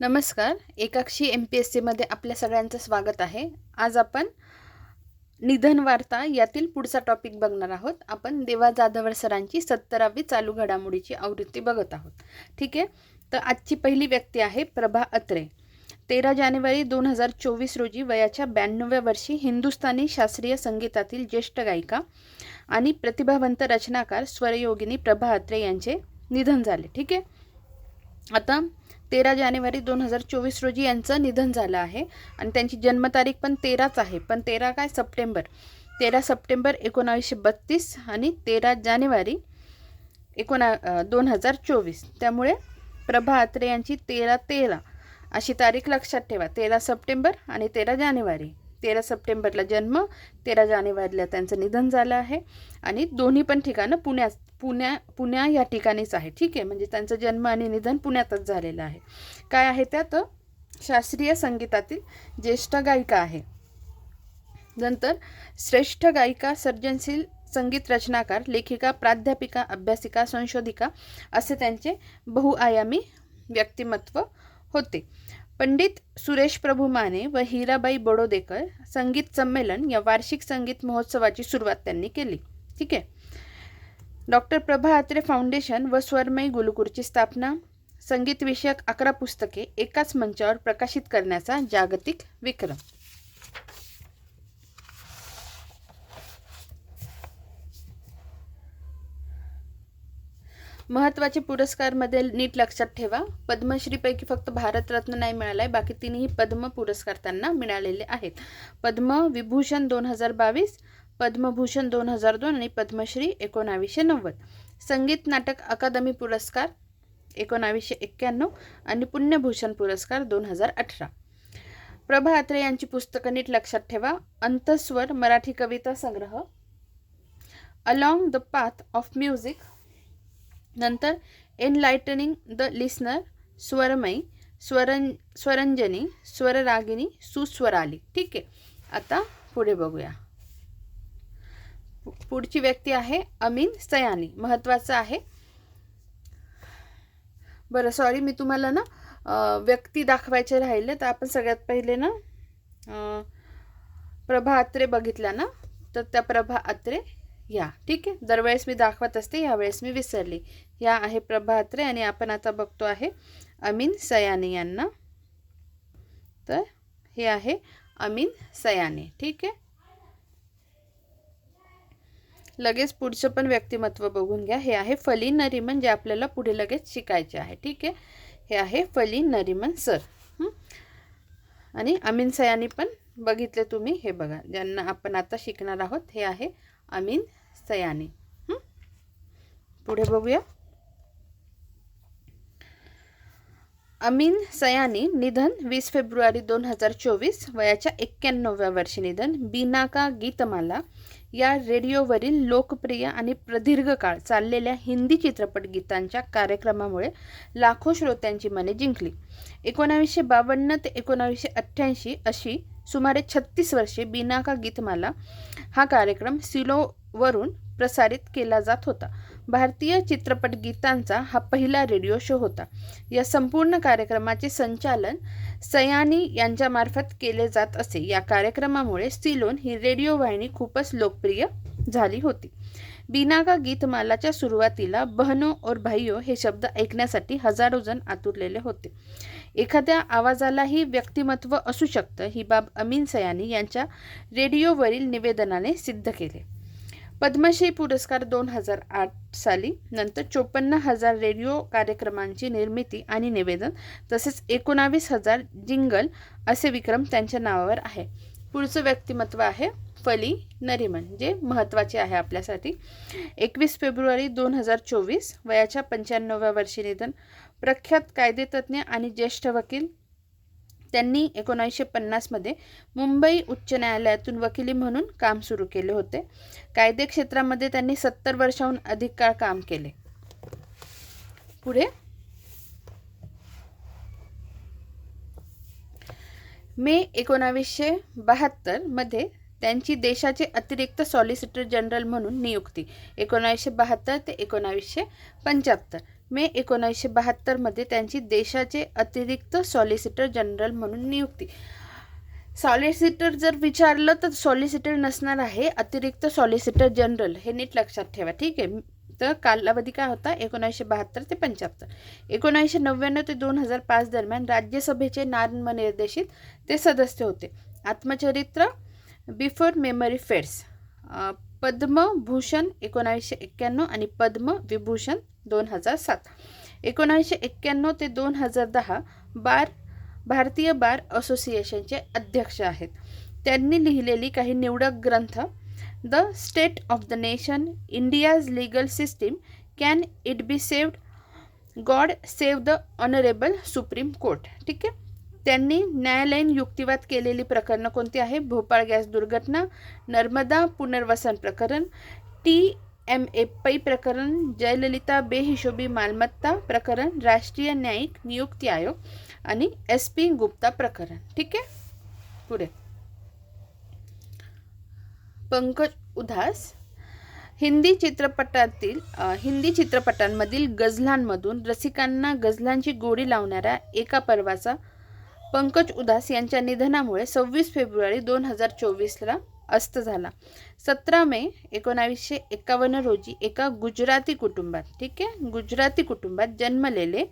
नमस्कार एकाक्षी M P S सीमध्ये आपल्या सगळ्यांचं स्वागत आहे. आज आपण निधन वार्ता यातील पुढचा टॉपिक बघणार आहोत. आपण देवा जाधवर सरांची सत्तरावी चालू घडामोडीची आवृत्ती बघत आहोत. ठीक आहे? तर आजची पहिली व्यक्ती आहे प्रभा अत्रे. तेरा जानेवारी दोन हजार चोवीस रोजी वयाच्या ब्याण्णव्या वर्षी हिंदुस्थानी शास्त्रीय संगीतातील ज्येष्ठ गायिका आणि प्रतिभावंत रचनाकार स्वरयोगिनी प्रभा अत्रे यांचे निधन झाले. ठीक आहे? आता तेरा जानेवारी दोन हजार चोवीस रोजी यांचं निधन झालं आहे. आणि त्यांची जन्मतारीख पण तेराच आहे. पण तेरा काय? सप्टेंबर. तेरा सप्टेंबर एकोणावीसशे बत्तीस आणि तेरा जानेवारी एकोणा दोन हजार चोवीस. त्यामुळे प्रभा अत्रे यांची तेरा तेरा अशी तारीख लक्षात ठेवा. तेरा सप्टेंबर आणि तेरा जानेवारी. तेरा सप्टेंबरला जन्म तेरा जानेवारीला त्यांचं निधन झालं आहे. आणि दोन्ही पण ठिकाणं पुण्यात पुण्या पुण्या या ठिकाणीच आहे. ठीक आहे? म्हणजे त्यांचा जन्म आणि निधन पुण्यातच झालेलं आहे. काय आहे त्यात? शास्त्रीय संगीतातील ज्येष्ठ गायिका आहे. नंतर श्रेष्ठ गायिका सर्जनशील संगीत रचनाकार लेखिका प्राध्यापिका अभ्यासिका संशोधिका असे त्यांचे बहुआयामी व्यक्तिमत्व होते. पंडित सुरेश प्रभू माने व हिराबाई बडोदेकर संगीत संमेलन या वार्षिक संगीत महोत्सवाची सुरुवात त्यांनी केली. ठीक आहे? डॉक्टर प्रभा अत्रे फाउंडेशन व स्वरमयी गुलुकूरची स्थापना संगीतविषयक अकरा पुस्तके एकाच मंचावर प्रकाशित करण्याचा जागतिक विक्रम. महत्त्वाचे पुरस्कारमध्ये नीट लक्षात ठेवा. पद्मश्रीपैकी फक्त भारतरत्न नाही मिळाला आहे बाकी तिन्ही पद्म पुरस्कार त्यांना मिळालेले आहेत. पद्मविभूषण दोन हजार बावीस पद्मभूषण दोन हजार दोन आणि पद्मश्री एकोणावीसशे नव्वद. संगीत नाटक अकादमी पुरस्कार एकोणावीसशे एक्क्याण्णव आणि पुण्यभूषण पुरस्कार दोन हजार अठरा. प्रभा अत्रे यांची पुस्तकं नीट लक्षात ठेवा. अंतस्वर मराठी कविता संग्रह. Along the path of music नंतर एनलायटनिंग द लिस्नर स्वरमयी. स्वरं स्वरंजनी. स्वररागिनी. सुस्वराली. ठीक आहे. आता पुढे बघूया. पुढची व्यक्ती आहे अमीन सयानी. महत्त्वाचं आहे. बरं सॉरी मी तुम्हाला ना व्यक्ती दाखवायचे राहिले तर आपण सगळ्यात पहिले ना प्रभा अत्रे बघितल्या ना तर त्या प्रभा अत्रे या. ठीक आहे? दरवेळेस मी दाखवत असते यावेळेस मी विसरली. या आहे प्रभा अत्रे आणि आपण आता बघतो आहे अमीन सयानी यांना. तर हे आहे अमीन सयानी. ठीक आहे? लगेच पुढचं पण व्यक्तिमत्व बघून घ्या. हे आहे फली नरिमन जे आपल्याला पुढे लगेच शिकायचे आहे. ठीक आहे? हे आहे फली नरिमन सर. आणि अमीन सयानी पण बघितले तुम्ही. हे बघा ज्यांना आपण आता शिकणार आहोत हे आहे अमीन सयानी. पुढे बघूया. अमीन सयानी निधन वीस फेब्रुवारी दोन हजार चोवीस वयाच्या एक्क्याण्णव्या वर्षी निधन बीनाका गीतमाला. या रेडिओवरील लोकप्रिय आणि प्रदीर्घ काळ चाललेल्या हिंदी चित्रपट गीतांच्या कार्यक्रमामुळे लाखो श्रोत्यांची मने जिंकली. एकोणावीसशे बावन्न ते एकोणावीसशे अठ्ठ्याऐंशी अशी सुमारे छत्तीस वर्षे बिनाका गीतमाला हा कार्यक्रम सिलोवरून प्रसारित केला जात होता. भारतीय चित्रपट गीतांचा हा पहिला रेडिओ शो होता. या संपूर्ण कार्यक्रमाचे संचालन सयानी यांच्यामार्फत केले जात असे. या कार्यक्रमामुळे सिलोन ही रेडिओ वाहिनी खूपच लोकप्रिय झाली होती. बिनागा गीतमालाच्या सुरुवातीला बहनो और भाईयो हे शब्द ऐकण्यासाठी हजारो जण आतुरलेले होते. एखाद्या आवाजालाही व्यक्तिमत्व असू शकतं ही बाब अमीन सयानी यांच्या रेडिओवरील निवेदनाने सिद्ध केले. पद्मश्री पुरस्कार दोन हजार आठ साली नंतर चोपन्न हजार रेडिओ कार्यक्रमांची निर्मिती आणि निवेदन तसेच एकोणावीस हजार जिंगल असे विक्रम त्यांच्या नावावर आहे. पुढचं व्यक्तिमत्व आहे फली नरिमन जे महत्त्वाचे आहे आपल्यासाठी. एकवीस फेब्रुवारी दोन हजार चोवीस वयाच्या पंच्याण्णव्या वर्षी निधन. प्रख्यात कायदेतज्ञ आणि ज्येष्ठ वकील त्यांनी एकोणीसशे पन्नासमध्ये मुंबई उच्च न्यायालयातून वकिली म्हणून काम सुरू केले होते. कायदे क्षेत्रामध्ये त्यांनी सत्तर वर्षाहून अधिक काळ काम केले. पुढे. मे एकोणावीसशे बहात्तरमध्ये त्यांची देशाचे अतिरिक्त सॉलिसिटर जनरल म्हणून नियुक्ती. एकोणावीसशे बहात्तर ते एकोणावीसशे पंच्याहत्तर. मे एकोणीसशे बहात्तरमध्ये त्यांची देशाचे अतिरिक्त सॉलिसिटर जनरल म्हणून नियुक्ती. सॉलिसिटर जर विचारलं तर सॉलिसिटर नसणार आहे अतिरिक्त सॉलिसिटर जनरल हे नीट लक्षात ठेवा ठीक आहे? तर कालावधी काय होता? एकोणीसशे बहात्तर ते पंच्याहत्तर. एकोणीसशे नव्याण्णव ते दोन हजार पाच दरम्यान राज्यसभेचे नामनिर्देशित ते सदस्य होते. आत्मचरित्र बिफोर मेमरी फेड्स. पद्मभूषण एकोणावीसशे एक्क्याण्णव आणि पद्मविभूषण दोन हजार सात. एकोणावीसशे एक्क्याण्णव ते दोन हजार दहा बार भारतीय बार असोसिएशनचे अध्यक्ष आहेत. त्यांनी लिहिलेली काही निवडक ग्रंथ the state of the nation India's legal system can it be saved? God save the honourable supreme court. ठीक आहे? त्यांनी न्यायालयीन युक्तिवाद केलेली प्रकरणं कोणती आहे? भोपाळ गॅस दुर्घटना नर्मदा पुनर्वसन प्रकरण टी एम ए पै प्रकरण जयललिता बेहिशोबी मालमत्ता प्रकरण राष्ट्रीय न्यायिक नियुक्ती आयोग आणि एस पी गुप्ता प्रकरण. ठीक आहे? पुढे. पंकज उधास हिंदी चित्रपटातील हिंदी चित्रपटांमधील गझलांमधून रसिकांना गझलांची गोडी लावणाऱ्या एका पर्वाचा पंकज उदास यांच्या निधनामुळे सव्वीस फेब्रुवारी दोन हजार चोवीसला अस्त झाला. सतरा मे एकोणावीसशे एकावन्न रोजी एका गुजराती कुटुंबात ठीक आहे? गुजराती कुटुंबात जन्मलेले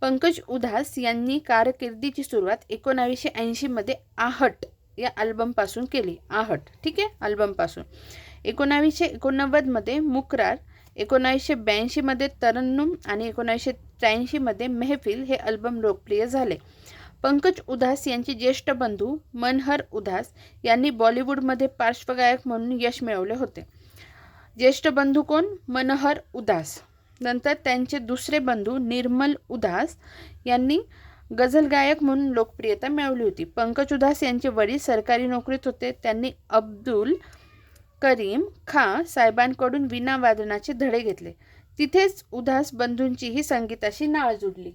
पंकज उधास यांनी कारकिर्दीची सुरुवात एकोणावीसशे ऐंशीमध्ये आहट या अल्बमपासून केली. आहट ठीक आहे? अल्बमपासून एकोणावीसशे एकोणनव्वदमध्ये मुकरार एकोणावीसशे ब्याऐंशीमध्ये तरन्नुम आणि एकोणावीसशे त्र्याऐंशीमध्ये मेहफिल हे अल्बम लोकप्रिय झाले. पंकज उधास यांचे ज्येष्ठ बंधू मनहर उधास यांनी बॉलिवूडमध्ये पार्श्वगायक म्हणून यश मिळवले होते. ज्येष्ठ बंधू कोण? मनहर उदास. नंतर त्यांचे दुसरे बंधू निर्मल उदास यांनी गझल गायक म्हणून लोकप्रियता मिळवली होती. पंकज उदास यांचे वडील सरकारी नोकरीत होते. त्यांनी अब्दुल करीम खा साहेबांकडून विना वादनाचे धडे घेतले. तिथेच उदास बंधूंचीही संगीताशी नाळ जुडली.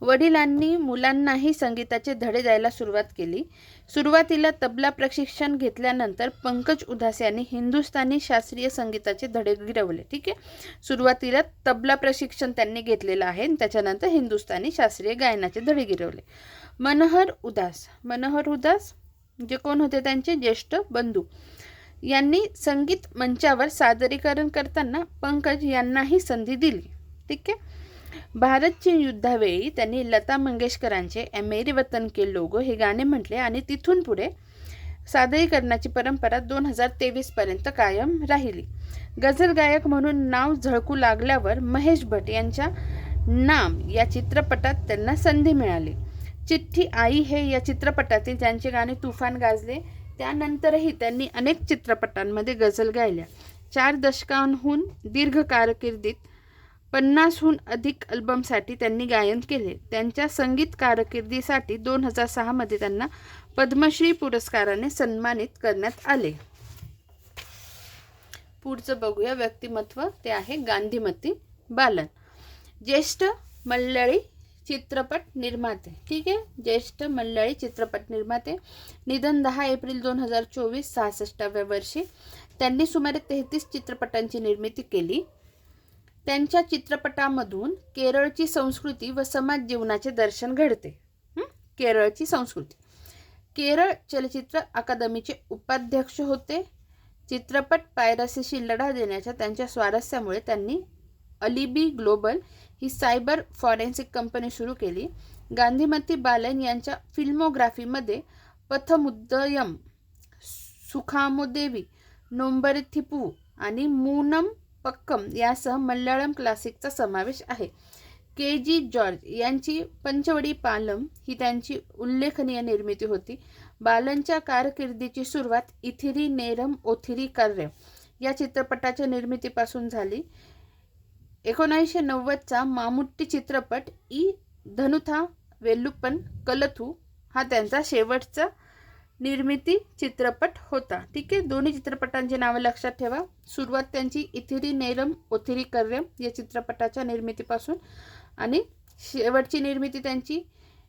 वडिलांनी मुलांनाही संगीताचे धडे द्यायला सुरुवात केली. सुरुवातीला तबला प्रशिक्षण घेतल्यानंतर पंकज उदास यांनी हिंदुस्थानी शास्त्रीय संगीताचे धडे गिरवले. ठीक आहे? सुरुवातीला तबला प्रशिक्षण त्यांनी घेतलेलं आहे त्याच्यानंतर हिंदुस्थानी शास्त्रीय गायनाचे धडे गिरवले. मनोहर उदास. मनोहर उदास? जे कोण होते त्यांचे? ज्येष्ठ बंधू. यांनी संगीत मंचावर सादरीकरण करताना पंकज यांनाही संधी दिली. ठीक आहे? भारत चीन युद्धावेळी त्यांनी लता मंगेशकरांचे ए मेरी वतन के लोगो हे गाणे म्हटले आणि तिथून पुढे सादरीकरणाची परंपरा दोन हजार तेवीसपर्यंत कायम राहिली. गझल गायक म्हणून नाव झळकू लागल्यावर महेश भट यांच्या नाम या चित्रपटात त्यांना संधी मिळाली. चिठ्ठी आई हे या चित्रपटातील त्यांचे गाणे तुफान गाजले. त्यानंतरही त्यांनी अनेक चित्रपटांमध्ये गझल गायल्या. चार दशकांहून दीर्घ कारकिर्दीत पन्नासहून अधिक अल्बमसाठी त्यांनी गायन केले. त्यांच्या संगीत कारकिर्दीसाठी दोन हजार सहामध्ये त्यांना पद्मश्री पुरस्काराने सन्मानित करण्यात आले. पुढचं बघूया व्यक्तिमत्व. ते आहे गांधीमती बालन. ज्येष्ठ मल्याळी चित्रपट निर्माते. ठीक आहे? ज्येष्ठ मल्याळी चित्रपट निर्माते. निधन दहा एप्रिल दोन हजार चोवीस सहासष्टाव्या वर्षी. त्यांनी सुमारे तेहतीस चित्रपटांची निर्मिती केली. त्यांच्या चित्रपटामधून केरळची संस्कृती व समाज जीवनाचे दर्शन घडते. केरळची संस्कृती. केरळ चलचित्र अकादमीचे उपाध्यक्ष होते. चित्रपट पायरसीशी लढा देण्याच्या त्यांच्या स्वारस्यामुळे त्यांनी अलिबी ग्लोबल ही सायबर फॉरेन्सिक कंपनी सुरू केली. गांधीमती बालन यांच्या फिल्मोग्राफीमध्ये पथमुद्दयम सुखामोदेवी नोंबरथिपू आणि मूनम पक्कम यासह मल्याळम क्लासिकचा समावेश आहे. के. जी. जॉर्ज यांची पंचवडी पालम ही त्यांची उल्लेखनीय निर्मिती होती. बालनच्या कारकिर्दीची सुरुवात इथिरी नेरम ओथिरी कार्य या चित्रपटाच्या निर्मितीपासून झाली. एकोणीसशे नव्वदचा मामुट्टी चित्रपट ई धनुथा वेल्लुप्पन कलथू हा त्यांचा शेवटचा निर्मिती चित्रपट होता. ठीक आहे? दोन्ही चित्रपटांची नावं लक्षात ठेवा. सुरुवात त्यांची इथिरी नेरम ओथिरी कर्यम या चित्रपटाच्या निर्मितीपासून आणि शेवटची निर्मिती त्यांची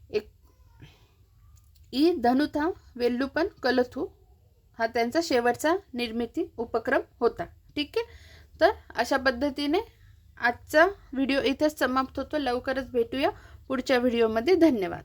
एक ई धनुथा वेल्लुपन कलथू हा त्यांचा शेवटचा निर्मिती उपक्रम होता. ठीक आहे? तर अशा पद्धतीने आजचा व्हिडिओ इथेच समाप्त होतो. लवकरच भेटूया पुढच्या व्हिडिओमध्ये. धन्यवाद.